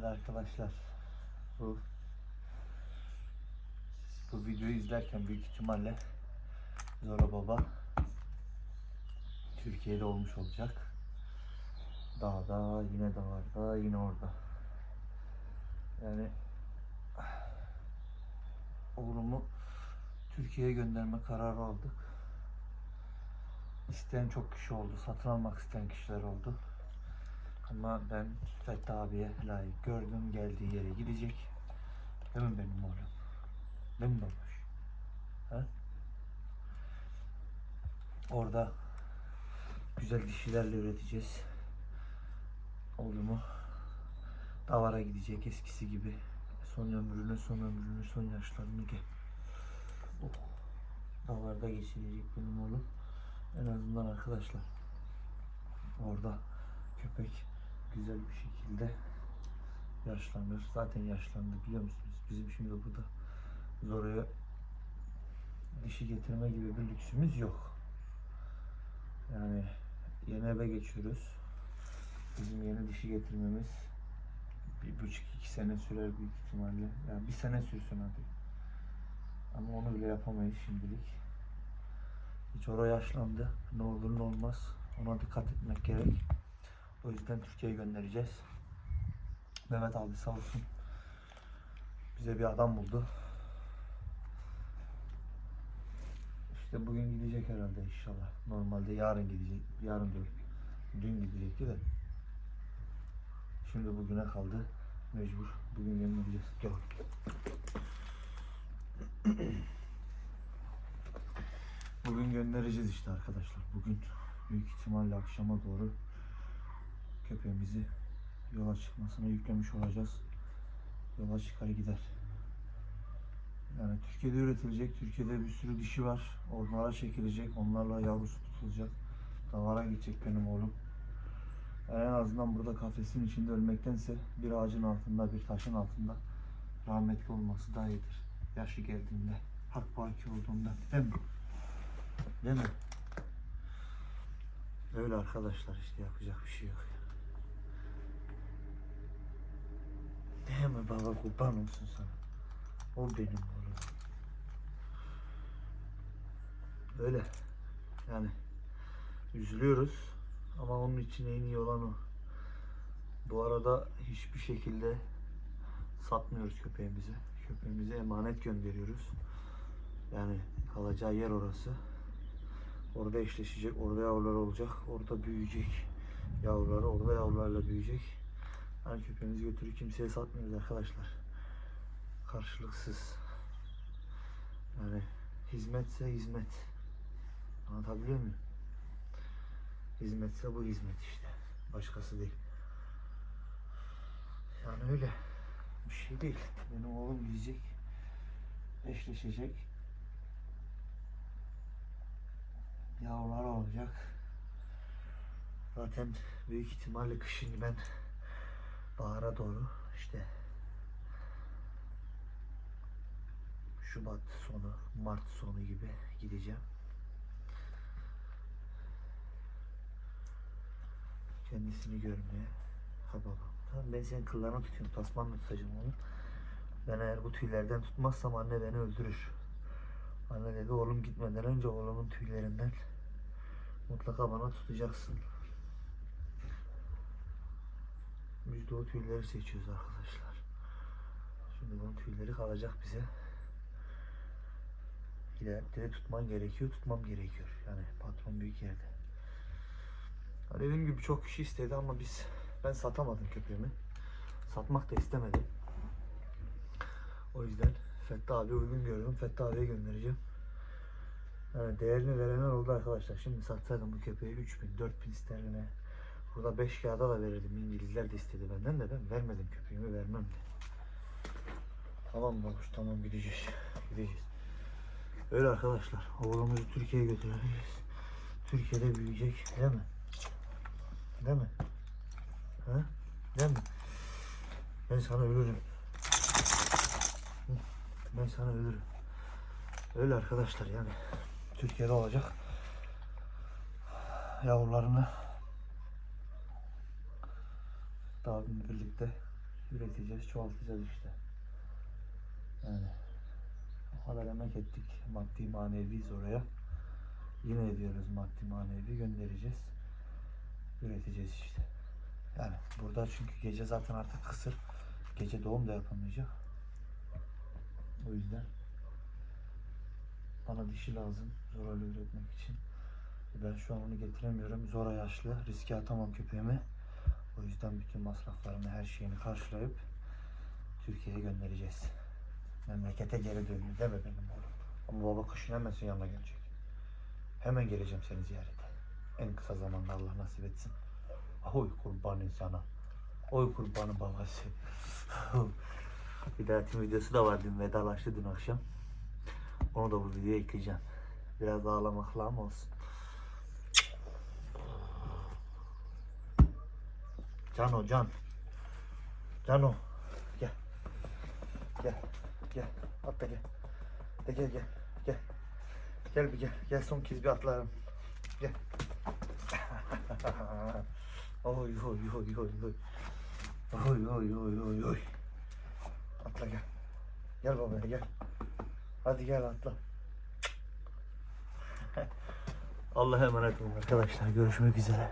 Evet arkadaşlar bu bu videoyu izlerken büyük ihtimalle Zora Baba Türkiye'de olmuş olacak. Dağda, yine dağlarda, yine orada. Yani oğlumu Türkiye'ye gönderme kararı aldık. İsteyen çok kişi oldu. Satın almak isteyen kişiler oldu. Ama ben Fethi abiye layık gördüm. Geldiği yere gidecek. Değil mi benim oğlum? Değil mi babuş? Ha? Orada güzel dişilerle üreteceğiz. Oğlumu davara gidecek eskisi gibi. Son ömrünü, son ömrünü, son yaşlarını gel. Oh. Davarda geçirecek benim oğlum. En azından arkadaşlar orada köpek güzel bir şekilde yaşlanır. Zaten yaşlandı biliyor musunuz? Bizim şimdi burada Zora'ya dişi getirme gibi bir lüksümüz yok. Yani yeni eve geçiyoruz. Bizim yeni dişi getirmemiz bir buçuk iki sene sürer büyük ihtimalle. Yani bir sene sürsün hadi. Ama onu bile yapamayız şimdilik. Hiç oraya yaşlandı. Ne olur ne olmaz. Ona dikkat etmek gerek. O yüzden Türkiye'ye göndereceğiz. Mehmet abi sağ olsun. Bize bir adam buldu. İşte bugün gidecek herhalde inşallah. Normalde yarın gidecek. Yarın değil. Dün gidecekti de. Şimdi bugüne kaldı. Mecbur. Bugün göndereceğiz. Gel. Bugün göndereceğiz işte arkadaşlar. Bugün büyük ihtimalle akşama doğru köpeğimizi yola çıkmasına yüklemiş olacağız. Yola çıkar gider. Yani Türkiye'de üretilecek. Türkiye'de bir sürü dişi var. Onlara çekilecek. Onlarla yavrusu tutulacak. Davara gidecek benim oğlum. Yani en azından burada kafesin içinde ölmektense bir ağacın altında, bir taşın altında rahmetli olması daha iyidir. Yaşı geldiğinde, hak baki olduğunda. Değil mi? Değil mi? Öyle arkadaşlar işte yapacak bir şey yok. Değil mi baba kurban olsun sana. O benim oğlum. Öyle. Yani üzülüyoruz ama onun için en iyi olan o. Bu arada hiçbir şekilde satmıyoruz köpeğimizi. Köpeğimize emanet gönderiyoruz. Yani kalacağı yer orası. Orada eşleşecek, orada yavrular olacak, orada büyüyecek. Yavruları orada yavrularla büyüyecek. Yani köpeğimizi götürüp kimseye satmıyoruz arkadaşlar. Karşılıksız. Yani hizmetse hizmet. Anlatabiliyor muyum? Hizmetse bu hizmet işte. Başkası değil. Yani öyle. Bir şey değil. Benim oğlum gidecek. Eşleşecek. Yavrular olacak. Zaten büyük ihtimalle kışın ben bahara doğru işte Şubat sonu, Mart sonu gibi gideceğim. Kendisini görmeye. Ha babam. Ben senin kıllarını tutuyorum. Tasmanla tutacağım onu. Ben eğer bu tüylerden tutmazsam anne beni öldürür. Anne dedi oğlum gitmeden önce oğlumun tüylerinden mutlaka bana tutacaksın. Biz de o tüyleri seçiyoruz arkadaşlar. Şimdi bunun tüyleri kalacak bize. İleride tutman gerekiyor, tutmam gerekiyor. Yani patron büyük yerde. Ha, Dediğim gibi çok kişi istedi ama biz ben satamadım köpeğimi. Satmak da istemedim. O yüzden Fethi abi uygun gördüm. Fethi abiye göndereceğim. Yani değerini verenler oldu arkadaşlar. Şimdi satsaydım bu köpeği 3000, 4000 sterline. Burada 5 kağıda da verirdim. İngilizler de istedi benden de ben vermedim köpeğimi vermem de. Tamam babuş tamam gideceğiz. Gideceğiz. Öyle arkadaşlar. Oğlumuzu Türkiye'ye götüreceğiz. Türkiye'de büyüyecek değil mi? Değil mi? Ha? Değil mi? Ben sana ölürüm. Ben sana ölürüm. Öyle arkadaşlar yani. Türkiye'de olacak. Yavrularını daha birlikte üreteceğiz, çoğaltacağız işte. Yani o kadar emek ettik. Maddi maneviyiz oraya. Yine ediyoruz maddi manevi göndereceğiz. Üreteceğiz işte. Yani burada çünkü gece zaten artık kısır. Gece doğum da yapamayacak. O yüzden bana dişi lazım Zora'yla üretmek için. Ben şu an onu getiremiyorum. Zora yaşlı. Riske atamam köpeğimi. O yüzden bütün masraflarını, her şeyini karşılayıp Türkiye'ye göndereceğiz. Memlekete geri dönüyor mi benim oğlum? Ama baba kışın hemen senin yanına gelecek. Hemen geleceğim seni ziyarete. En kısa zamanda Allah nasip etsin. Oy kurbanın sana. Oy kurbanın babası. Hidayet'in videosu da var dün vedalaştı dün akşam. Onu da bu videoya ekleyeceğim. Biraz ağlamakla ama olsun. Cano can. Cano. Gel. Gel. Gel. Atla gel. De gel gel. Gel. Gel bir gel. Gel son kez bir atlarım. Gel. oy oy oy oy oy. Oy oy oy oy oy. Atla gel. Gel babaya gel. Hadi gel atla. Allah'a emanet olun arkadaşlar. Görüşmek üzere.